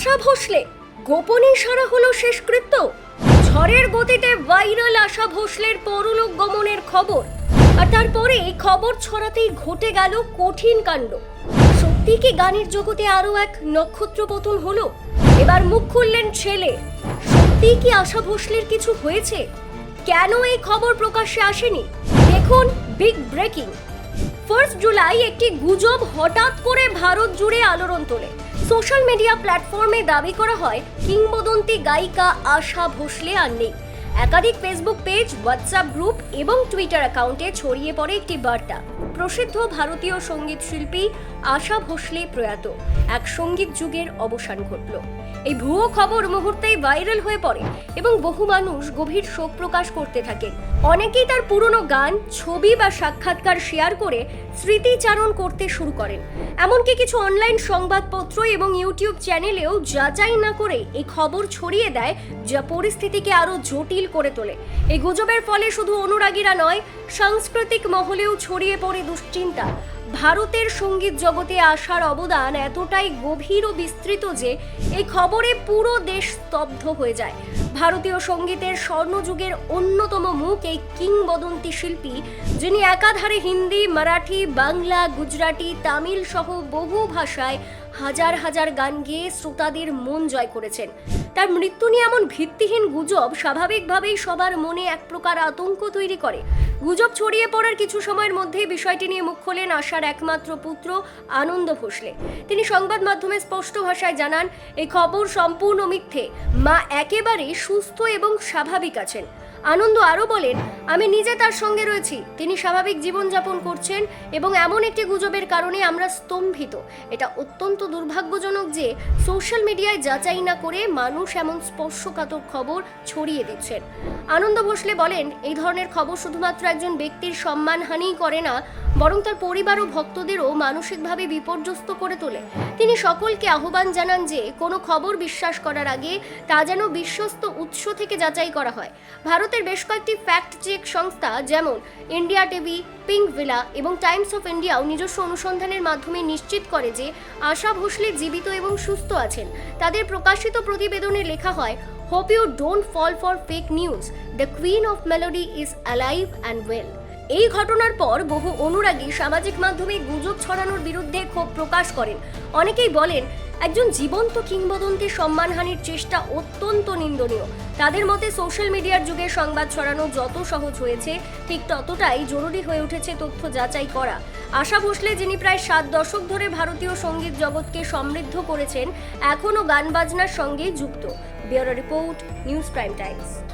আশা ভোসলে, গোপনে সারা হলো শেষকৃত্য। ঝড়ের গতিতে ভাইরাল আশা ভোসলের পরলোক গমনের খবর। আর তারপরে এই খবর ছড়াতেই ঘটে গেল কঠিন কাণ্ড। সত্যি কি গানের জগতে আরও এক নক্ষত্র পতন হলো? এবার মুখ খুললেন ছেলে। সত্যি কি আশা ভোসলের কিছু হয়েছে? কেন এই খবর প্রকাশ্যে আসেনি? দেখুন বিগ ব্রেকিং ফার্স্ট জুলাই একটি গুজব হঠাৎ করে ভারত জুড়ে আলোড়ন তোলে। সোশ্যাল মিডিয়া প্ল্যাটফর্মে দাবি করা হয়, কিংবদন্তি গায়িকা আশা ভোসলে আর নেই। একাধিক ফেসবুক পেজ, হোয়াটসঅ্যাপ গ্রুপ এবং টুইটার অ্যাকাউন্টে ছড়িয়ে পড়ে একটি বার্তা। প্রসিদ্ধ ভারতীয় সংগীত শিল্পী আশা ভোসলে প্রয়াত। এক সংগীত যুগের অবসান ঘটল। এই ভুয়ো খবর মুহূর্তেই ভাইরাল হয়ে পড়ে এবং বহু মানুষ গভীর শোক প্রকাশ করতে থাকেন। অনেকেই তার পুরনো গান, ছবি বা সাক্ষাৎকার শেয়ার করে স্মৃতিচারণ করতে শুরু করেন। এমনকি কিছু অনলাইন সংবাদপত্র এবং ইউটিউব চ্যানেলেও যাচাই না করে এই খবর ছড়িয়ে দেয় যা পরিস্থিতিকে আরও জটিল করে তোলে। এই গুজবের ফলে শুধু অনুরাগীরা নয়, সাংস্কৃতিক মহলেও ছড়িয়ে পড়ে দুশ্চিন্তা। ভারতের সংগীত জগতে আসার অবদান এতটাই গভীর ও বিস্তৃত যে এই খবরে পুরো দেশ স্তব্ধ হয়ে যায়। ভারতীয় সঙ্গীতের স্বর্ণযুগের অন্যতম মুখ এই কিংবদন্তি শিল্পী, যিনি একাধারে হিন্দি, মারাঠি, বাংলা, গুজরাটি, তামিল সহ বহু ভাষায় হাজার হাজার গান গেয়ে শ্রোতাদের মন জয় করেছেন। তার মৃত্যু নিয়ে এমন ভিত্তিহীন গুজব স্বাভাবিকভাবেই সবার মনে এক প্রকার আতঙ্ক তৈরি করে। গুজব ছড়িয়ে পড়ার কিছু সময়ের মধ্যেই বিষয়টি নিয়ে মুখ খোলেন আশার একমাত্র পুত্র আনন্দ ভোসলে। তিনি সংবাদ মাধ্যমে স্পষ্ট ভাষায় জানান এই খবর সম্পূর্ণ মিথ্যে। মা একেবারে সুস্থ এবং স্বাভাবিক আছেন। আনন্দ আরও বলেন, আমি নিজে তার সঙ্গে রয়েছি। তিনি স্বাভাবিক জীবনযাপন করছেন এবং এমন একটি গুজবের কারণে আমরা স্তম্ভিত। এটা অত্যন্ত দুর্ভাগ্যজনক যে সোশ্যাল মিডিয়ায় যাচাই না করে মানুষ এমন স্পর্শকাতর খবর ছড়িয়ে দিচ্ছেন। আনন্দ ভোসলে বলেন, এই ধরনের খবর শুধুমাত্র একজন ব্যক্তির সম্মানহানিই করে না বরং তার পরিবার ও ভক্তদেরও মানসিকভাবে বিপর্যস্ত করে তোলে। তিনি সকলকে আহ্বান জানান যে, কোনো খবর বিশ্বাস করার আগে তা যেন বিশ্বস্ত উৎস থেকে যাচাই করা হয়। ভারতের বেশ কয়েকটি ফ্যাক্ট চেক সংস্থা যেমন ইন্ডিয়া টিভি পিঙ্ক ভিলা এবং টাইমস অফ ইন্ডিয়াও নিজস্ব অনুসন্ধানের মাধ্যমে নিশ্চিত করে যে, আশা ভোসলে জীবিত এবং সুস্থ আছেন। তাদের প্রকাশিত প্রতিবেদনে লেখা হয় hope you don't fall for fake news the queen of melody is alive and well এই ঘটনার পর বহু অনুরাগী সামাজিক মাধ্যমে গুজব ছড়ানোর বিরুদ্ধে ক্ষোভ প্রকাশ করেন। অনেকেই বলেন, একজন জীবন্ত কিংবদন্তির সম্মানহানির চেষ্টা অত্যন্ত নিন্দনীয়। তাদের মতে সোশ্যাল মিডিয়ার যুগে সংবাদ ছড়ানো যত সহজ হয়েছে, ঠিক ততটাই জরুরি হয়ে উঠেছে তথ্য যাচাই করা। আশা ভোসলে, যিনি প্রায় সাত দশক ধরে ভারতীয় সংগীত জগৎকে সমৃদ্ধ করেছেন, এখনও গান বাজনার সঙ্গে যুক্ত। Bureau report, news prime times.